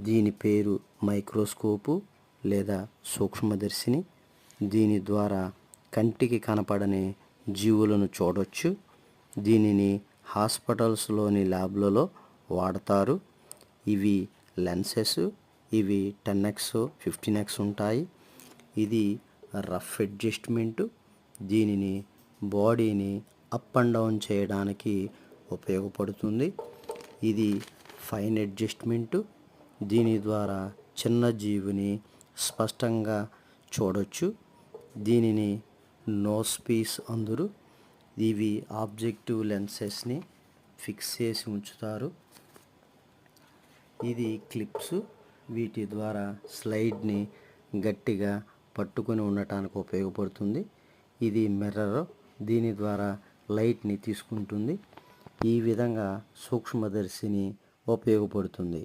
దీని పేరు మైక్రోస్కోపు లేదా సూక్ష్మదర్శిని. దీని ద్వారా కంటికి కనపడని జీవులను చూడొచ్చు. దీనిని హాస్పిటల్స్లోని ల్యాబ్లలో వాడతారు. ఇవి లెన్సెస్ ఇవి టెన్ ఎక్స్ ఫిఫ్టీన్ ఎక్స్ ఉంటాయి. ఇది రఫ్ అడ్జస్ట్మెంటు. దీనిని బాడీని అప్ అండ్ డౌన్ చేయడానికి ఉపయోగపడుతుంది. ఇది ఫైన్ అడ్జస్ట్మెంటు. దీని ద్వారా చిన్న జీవిని స్పష్టంగా చూడొచ్చు. దీనిని నోస్ పీస్ అందరు. ఇవి ఆబ్జెక్టివ్ లెన్సెస్ని ఫిక్స్ చేసి ఉంచుతారు. ఇది క్లిప్స్. వీటి ద్వారా స్లైడ్ని గట్టిగా పట్టుకొని ఉండటానికి ఉపయోగపడుతుంది. ఇది మిర్రర్. దీని ద్వారా లైట్ని తీసుకుంటుంది. ఈ విధంగా సూక్ష్మదర్శిని ఉపయోగపడుతుంది.